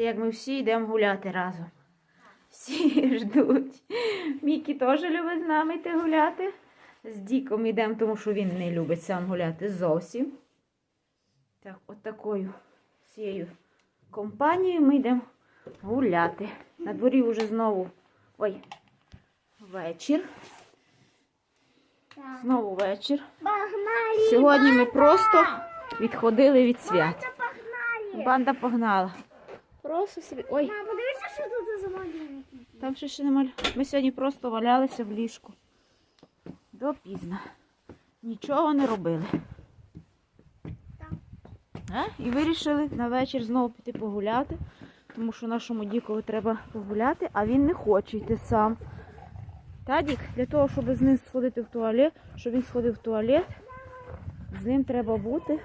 Як ми всі йдемо гуляти разом. Всі ждуть. Мікі теж любить з нами йти гуляти. З Діком йдемо, тому що він не любить сам гуляти зовсім. Так, от такою всією компанією ми йдемо гуляти. На дворі вже знову ой, вечір. Знову вечір. Сьогодні ми просто відходили від свят. Банда погнала. Просто собі. Ой, Мам, подивися, що тут за малюнки. там ще ще немає. Ми сьогодні просто валялися в ліжку. Допізно. Нічого не робили. А? І вирішили на вечір знову піти погуляти, тому що нашому дікові треба погуляти, а він не хоче йти сам. Та, Дік, для того, щоб з ним сходити в туалет, щоб він сходив в туалет, з ним треба бути.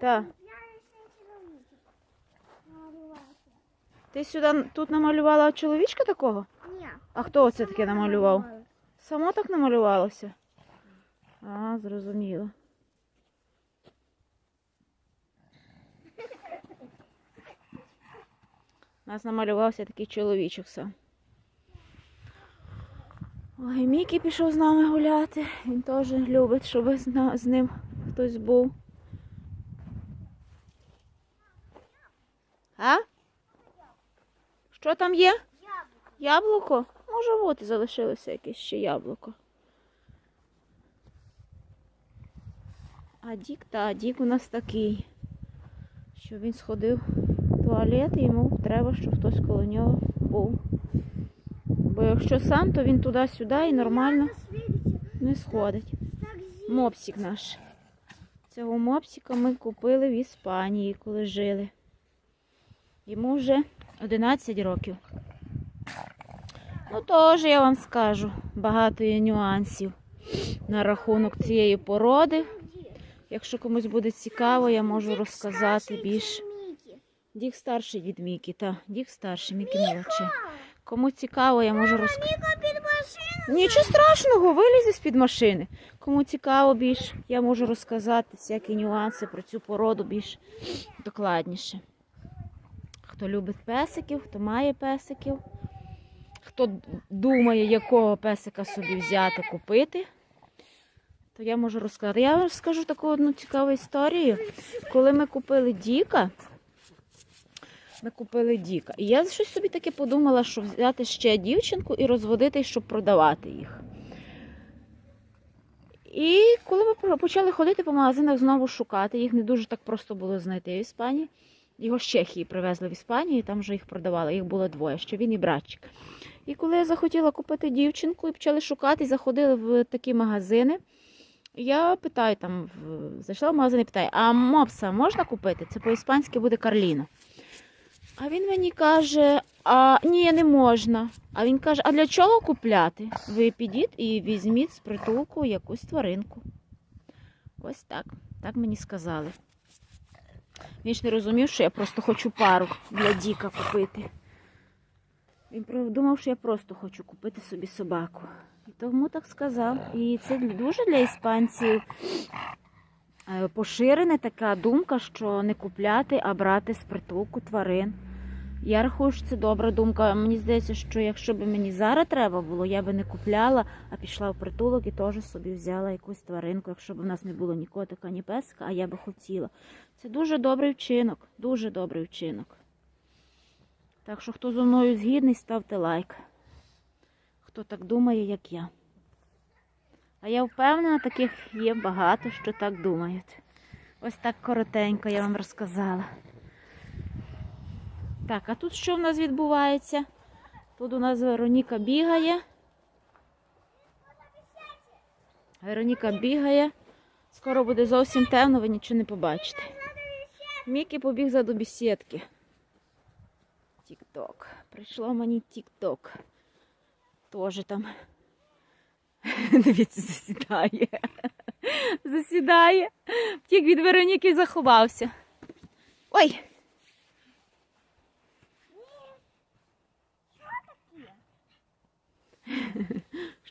Так. Ти сюди тут намалювала чоловічка такого? Ні. А хто оце таке намалював? Само так намалювалося? А, зрозуміло. У нас намалювався такий чоловічок сам. Ой, Мікі пішов з нами гуляти. Він теж любить, щоб з ним хтось був. А? Що там є? Яблуко? Може бути, залишилося якесь ще яблуко. А Дік, та Дік у нас такий, що він сходив в туалет і йому треба, щоб хтось коло нього був. Бо якщо сам, то він туди-сюди і нормально не сходить. Мопсик наш. Цього мопсика ми купили в Іспанії, коли жили. Йому вже 11 років. Ну, теж я вам скажу, багато є нюансів на рахунок цієї породи. Якщо комусь буде цікаво, я можу розказати більше. Дік старший від Мікі, та Дік старший, Мікі молодший. Кому цікаво, я можу розказати. Нічого страшного, вилізе з-під машини. Кому цікаво більш, я можу розказати всякі нюанси про цю породу більш докладніше. Хто любить песиків, хто має песиків, хто думає, якого песика собі взяти, купити, то я можу розказати. Я вам скажу таку одну цікаву історію. Коли ми купили Діка, ми купили Діка. І я щось собі таке подумала, що взяти ще дівчинку і розводити, щоб продавати їх. І коли ми почали ходити по магазинах, знову шукати, їх не дуже так просто було знайти в Іспанії. Його з Чехії привезли в Іспанію, і там вже їх продавали. Їх було двоє, ще він і братчик. І коли я захотіла купити дівчинку і почали шукати, заходили в такі магазини. Я питаю там, зайшла в магазин і питаю, а мопса можна купити? Це по-іспанськи буде Карліна. А він мені каже, а ні, не можна. А він каже, а для чого купляти? Ви підіть і візьміть з притулку якусь тваринку. Ось так. Так мені сказали. Він ж не розумів, що я просто хочу пару для Діка купити. Він думав, що я просто хочу купити собі собаку. І тому так сказав. І це дуже для іспанців е, поширена така думка, що не купляти, а брати з притулку тварин. Я рахую, що це добра думка. Мені здається, що якщо б мені зараз треба було, я би не купляла, а пішла в притулок і теж собі взяла якусь тваринку, якщо б в нас не було ні котика, ні песика, а я би хотіла. Це дуже добрий вчинок, дуже добрий вчинок. Так що, хто зі мною згідний, ставте лайк. Хто так думає, як я. А я впевнена, таких є багато, що так думають. Ось так коротенько я вам розказала. Так, а тут що в нас відбувається? Тут у нас Вероніка бігає. Вероніка бігає. Скоро буде зовсім темно, ви нічого не побачите. Мікі побіг за до бесідки. Тік-ток. Прийшло мені тік-ток. Тоже там. Дивіться, засідає. Засідає. Втік від Вероніки заховався. Ой!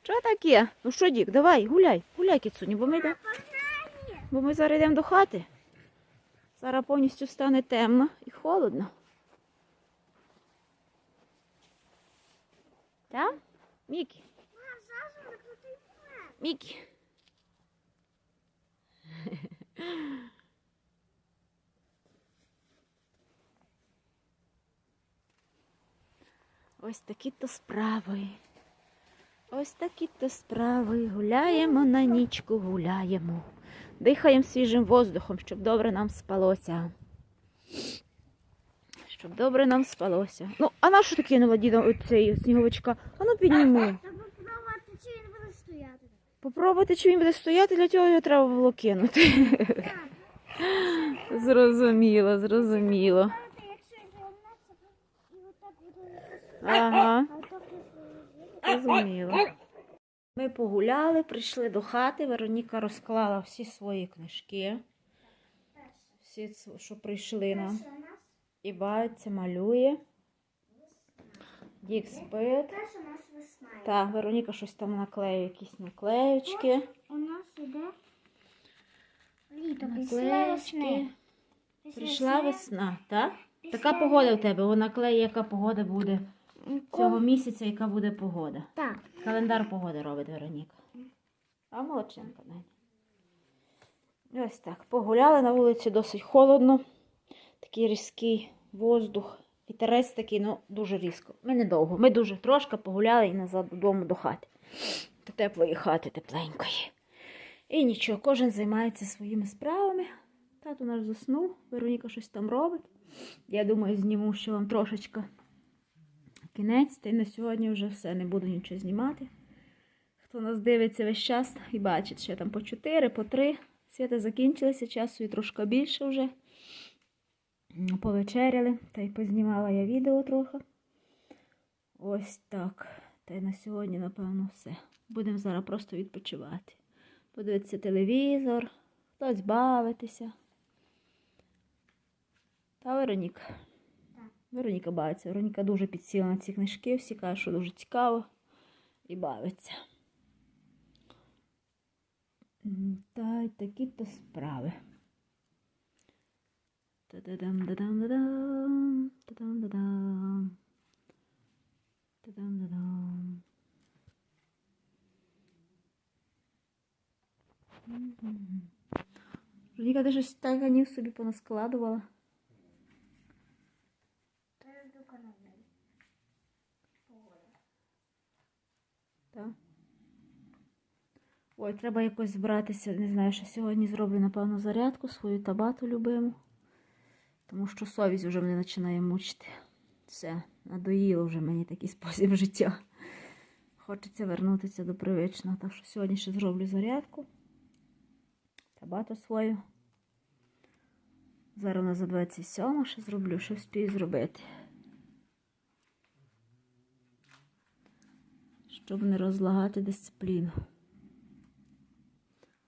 Що таке? Ну що, Дік, давай, гуляй, гуляй, кіцуні, бо ми йдемо. Бо ми зараз йдемо до хати. Зараз повністю стане темно і холодно. Так? Мікі? Мікі. Ось такі то справи. Ось такі то справи. Гуляємо на нічку, гуляємо. Дихаємо свіжим воздухом, щоб добре нам спалося. Щоб добре нам спалося. Ну, а на що ти кинула діда оцей сніговичка? А ну підніми. Попробувати, чи він буде стояти. Попробуйте, чи він буде стояти, для цього його треба було кинути. Зрозуміло, зрозуміло. Знаєте, якщо він повернеться, то і отак буде. Ага. А отак буде. Зрозуміло. Ми погуляли, прийшли до хати. Вероніка розклала всі свої книжки, всі, що прийшли нам. І бавиться, малює. Дік спить. Так, Вероніка щось там наклеює, якісь наклеючки. У нас іде літо, Наклеючки. Прийшла весна, так? Така погода у тебе. Вона клеє, яка погода буде цього місяця, яка буде погода. Так. Календар погоди робить Вероніка. А молодчинка Надя. Ось так. Погуляли на вулиці досить холодно. Такий різкий воздух. Вітерець такий, ну, дуже різко. Ми недовго. Ми дуже трошки погуляли і назад додому до хати. До теплої хати, тепленької. І нічого, кожен займається своїми справами. Тато наш заснув, Вероніка щось там робить. Я думаю, зніму ще вам трошечки кінець, та й на сьогодні вже все, не буду нічого знімати. Хто нас дивиться весь час і бачить, що там по 4, по 3. Свята закінчилися, часу і трошки більше вже. Повечеряли, та й познімала я відео трохи. Ось так. Та й на сьогодні, напевно, все. Будемо зараз просто відпочивати. Подивитися телевізор, хтось бавитися. Та Вероніка. Так. Вероніка бавиться. Вероніка дуже підсіла на ці книжки, всі кажуть, що дуже цікаво і бавиться. Та й такі то справи. Та-да-дам-да-дам-да-дам, та-дам-да-дам. Та-дам-да-дам. Вероніка, щось стаканів собі понаскладувала. Так. Ой, треба якось збиратися. Не знаю, що сьогодні зроблю, напевно, зарядку, свою табату любиму. Тому що совість вже мене починає мучити. Все, надоїло вже мені такий спосіб життя. Хочеться вернутися до привичного. Так що сьогодні ще зроблю зарядку. Табату свою. Зараз у нас за 27 ще зроблю, що вспію зробити. Щоб не розлагати дисципліну.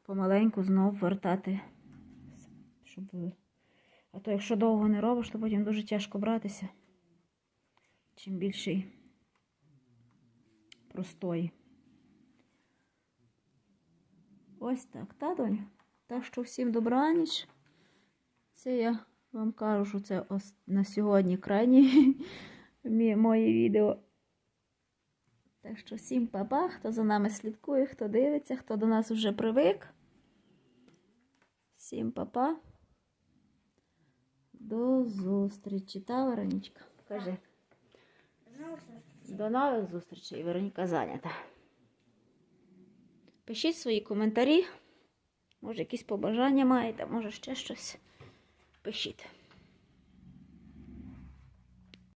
Помаленьку знов вертати, щоб. А то якщо довго не робиш, то потім дуже тяжко братися. Чим більший простої. Ось так, та, доню? Так що всім добраніч. Це я вам кажу, що це на сьогодні крайні мої відео. Так що всім па-па, хто за нами слідкує, хто дивиться, хто до нас вже привик. Всім па-па. До зустрічі. Та, Веронічка? Кажи. До нових зустрічей. Вероніка зайнята. Пишіть свої коментарі. Може, якісь побажання маєте, може ще щось. Пишіть.